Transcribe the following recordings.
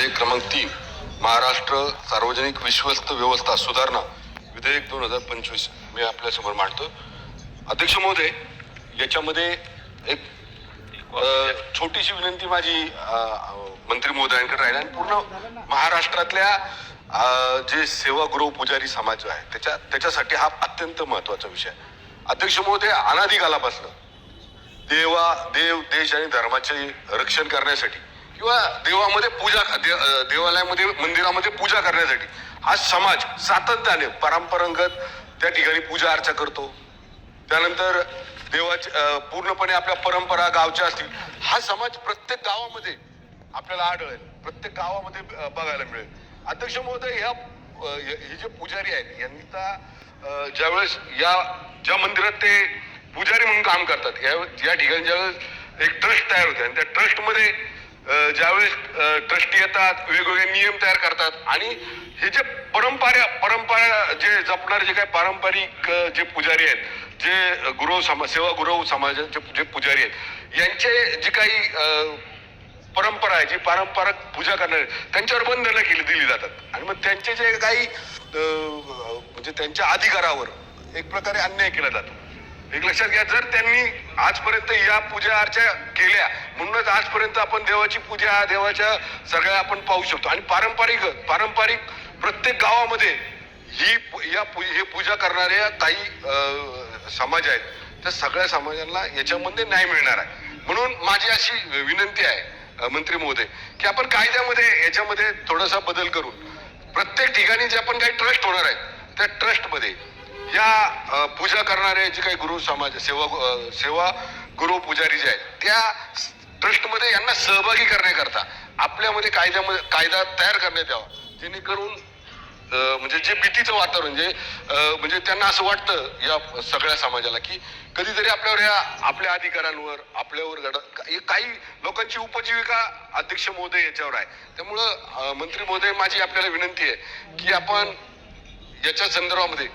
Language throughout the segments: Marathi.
विधेयक क्रमांक तीन महाराष्ट्र सार्वजनिक विश्वस्त व्यवस्था सुधारणा विधेयक दोन हजार पंचवीस. मी आपल्यासमोर मांडतो. अध्यक्ष महोदय याच्यामध्ये एक छोटीशी विनंती माझी मंत्री महोदयांकडे राहील. आणि पूर्ण महाराष्ट्रातल्या जे सेवागृह पुजारी समाज आहे त्याच्या त्याच्यासाठी हा अत्यंत महत्त्वाचा विषय. अध्यक्ष महोदय अनादिकालापासनं देवा देव देश आणि धर्माचे रक्षण करण्यासाठी किंवा देवामध्ये पूजा दे- देवालयामध्ये मंदिरामध्ये पूजा करण्यासाठी. हा समाज सातत्याने परंपरागत त्या ठिकाणी पूजा अर्चा करतो. त्यानंतर देवाचे पूर्णपणे आपल्या परंपरा गावच्या असतील हा समाज प्रत्येक गावामध्ये आपल्याला आढळेल. प्रत्येक गावामध्ये बघायला मिळेल. अध्यक्ष महोदय ह्या हे जे पुजारी आहेत यांनी तर ज्यावेळेस या ज्या मंदिरात ते पुजारी म्हणून काम करतात या या ठिकाणी ज्यावेळेस एक ट्रस्ट तयार होते आणि त्या ट्रस्टमध्ये ज्यावेळेस ट्रस्टी येतात वेगवेगळे नियम तयार करतात आणि हे जे परंपरा परंपरा जे जपणारे जे काही पारंपरिक जे पुजारी आहेत जे गुरु समा सेवा गुरु समाजाचे जे पुजारी आहेत यांचे जे काही परंपरा आहे जी पारंपरिक पूजा करणारे त्यांच्यावर बंधनं केली दिली जातात. आणि मग त्यांचे जे काही म्हणजे त्यांच्या अधिकारावर एक प्रकारे अन्याय केला जातो. एक लक्षात घ्या जर त्यांनी आजपर्यंत या पूजा अर्चा केल्या म्हणूनच आजपर्यंत आपण देवाची पूजा देवाच्या सगळ्या आपण पाहू शकतो. आणि पारंपरिक पारंपरिक प्रत्येक गावामध्ये ही या पू- हे पूजा करणाऱ्या काही समाज आहेत त्या सगळ्या समाजांना याच्यामध्ये न्याय मिळणार आहे. म्हणून माझी अशी विनंती आहे मंत्री महोदय की आपण कायद्यामध्ये याच्यामध्ये थोडासा बदल करून प्रत्येक ठिकाणी जे आपण काही ट्रस्ट होणार आहेत त्या ट्रस्टमध्ये या पूजा करणारे जे काही गुरु समाज सेवा सेवा गुरु पुजारी जे आहेत त्या ट्रस्टमध्ये यांना सहभागी करण्याकरता आपल्यामध्ये कायद्यामध्ये कायदा तयार करण्यात यावा. जेणेकरून म्हणजे जे भीतीचं वातावरण जे म्हणजे त्यांना असं वाटतं या सगळ्या समाजाला की कधीतरी आपल्यावर या आपल्या अधिकारांवर आपल्यावर घड काही लोकांची उपजीविका अध्यक्ष महोदय याच्यावर आहे. त्यामुळं मंत्री महोदय माझी आपल्याला विनंती आहे की आपण याच्या संदर्भामध्ये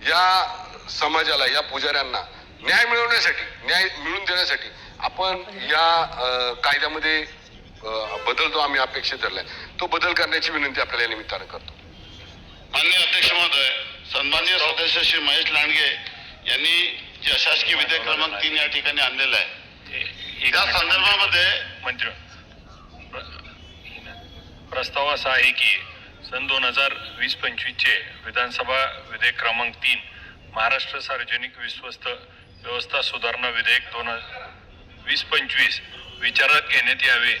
या समाजाला या पुजाऱ्यांना न्याय मिळवण्यासाठी न्याय मिळवून देण्यासाठी आपण या कायद्यामध्ये बदल जो आम्ही अपेक्षित धरलाय तो बदल करण्याची विनंती आपल्याला या निमित्तानं करतो माननीय अध्यक्ष महोदय सन्माननीय सदस्य श्री महेश लांडगे यांनी जे अशासकीय विधेयक क्रमांक तीन या ठिकाणी आणलेलं आहे मिनिट. संदर्भामध्ये मंत्री प्रस्ताव असा आहे की सन दोन हजार वीस पंचवीसचे विधानसभा विधेयक क्रमांक तीन महाराष्ट्र सार्वजनिक विश्वस्त व्यवस्था सुधारणा विधेयक दोन वीस पंचवीस विचारात घेण्यात यावे.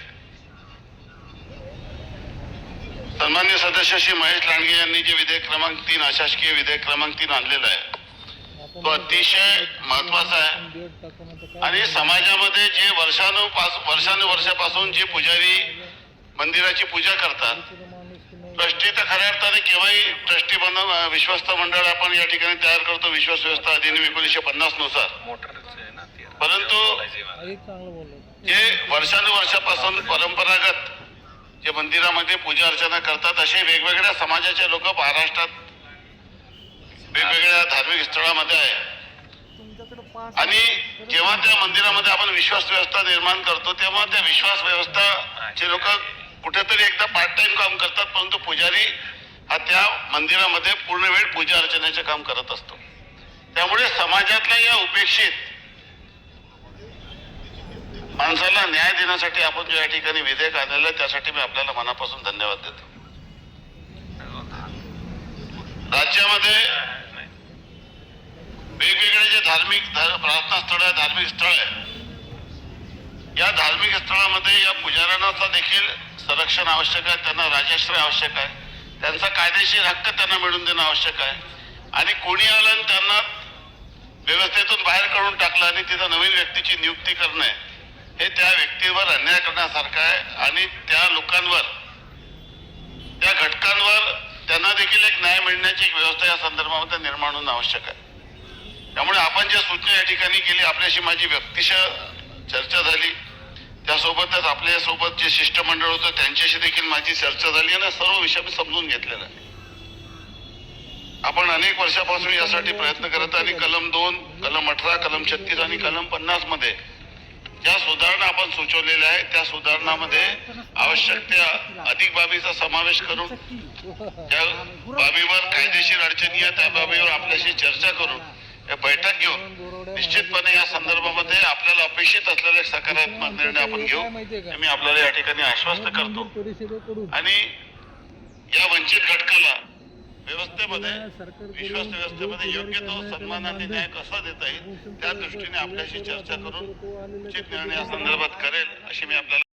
सन्मान्य सदस्य श्री महेश लांडगे यांनी जे विधेयक क्रमांक तीन अशासकीय विधेयक क्रमांक तीन आणलेलं आहे तो अतिशय महत्त्वाचा आहे. आणि समाजामध्ये जे वर्षानुपास वर्षानुवर्षापासून जे पुजारी मंदिराची पूजा करतात ट्रस्टी तर खऱ्या अर्थाने केव्हाही ट्रस्टी बनव विश्वस्त मंडळ आपण या ठिकाणी तयार करतो विश्वास व्यवस्था अधिनियम एकोणीसशे पन्नासनुसार. परंतु जे वर्षानुवर्षापासून परंपरागत जे मंदिरामध्ये पूजा अर्चना करतात असे वेगवेगळ्या समाजाचे लोक महाराष्ट्रात वेगवेगळ्या धार्मिक स्थळामध्ये आहे. आणि जेव्हा त्या मंदिरामध्ये आपण विश्वास व्यवस्था निर्माण करतो तेव्हा त्या विश्वास व्यवस्था जे लोक कुठेतरी एकदा पार्ट टाइम काम करतात परंतु पुजारी हा त्या मंदिरामध्ये पूर्ण वेळ पूजा अर्चनेचे काम करत असतो. त्यामुळे समाजातल्या या उपेक्षित माणसाला न्याय देण्यासाठी आपण जो या ठिकाणी विधेयक आणलेलं आहे त्यासाठी मी आपल्याला मनापासून धन्यवाद देतो. राज्यामध्ये वेगवेगळे जे धार्मिक प्रार्थना स्थळ आहे धार्मिक स्थळ आहे या धार्मिक स्थळामध्ये या पुजाऱ्यांचा देखील संरक्षण आवश्यक आहे त्यांना राजाश्रय आवश्यक आहे. त्यांचा कायदेशीर हक्क त्यांना मिळवून देणं आवश्यक आहे. आणि कोणी आलं आणि त्यांना व्यवस्थेतून बाहेर काढून टाकलं आणि तिथं नवीन व्यक्तीची नियुक्ती करणे हे त्या व्यक्तीवर अन्याय करण्यासारखं आहे. आणि त्या लोकांवर त्या घटकांवर त्यांना देखील एक न्याय मिळण्याची एक व्यवस्था या संदर्भामध्ये निर्माण होणं आवश्यक आहे. त्यामुळे आपण जे सूचना या ठिकाणी केली आपल्याशी माझी व्यक्तिशः चर्चा झाली. त्यासोबतच आपल्यासोबत जे शिष्टमंडळ होतं त्यांच्याशी देखील माझी चर्चा झाली आणि सर्व विषय मी समजून घेतलेला. आहे आपण अनेक वर्षापासून यासाठी प्रयत्न करत आणि कलम दोन कलम अठरा कलम छत्तीस आणि कलम पन्नासमध्ये ज्या सुधारणा आपण सुचवलेल्या आहेत त्या सुधारणामध्ये आवश्यक त्या अधिक बाबीचा समावेश करून त्या बाबीवर कायदेशीर अडचणी आहे त्या बाबीवर आपल्याशी चर्चा करून बैठक घेऊन निश्चितपणे या संदर्भामध्ये आपल्याला अपेक्षित असलेले सकारात्मक निर्णय आपण घेऊ मी आपल्याला या ठिकाणी आश्वस्त करतो. आणि या वंचित घटकाला व्यवस्थेमध्ये विश्वास व्यवस्थेमध्ये योग्य तो सन्मानाने न्याय कसा देता येईल त्या दृष्टीने आपल्याशी चर्चा करून उचित निर्णय या संदर्भात करेल अशी मी आपल्याला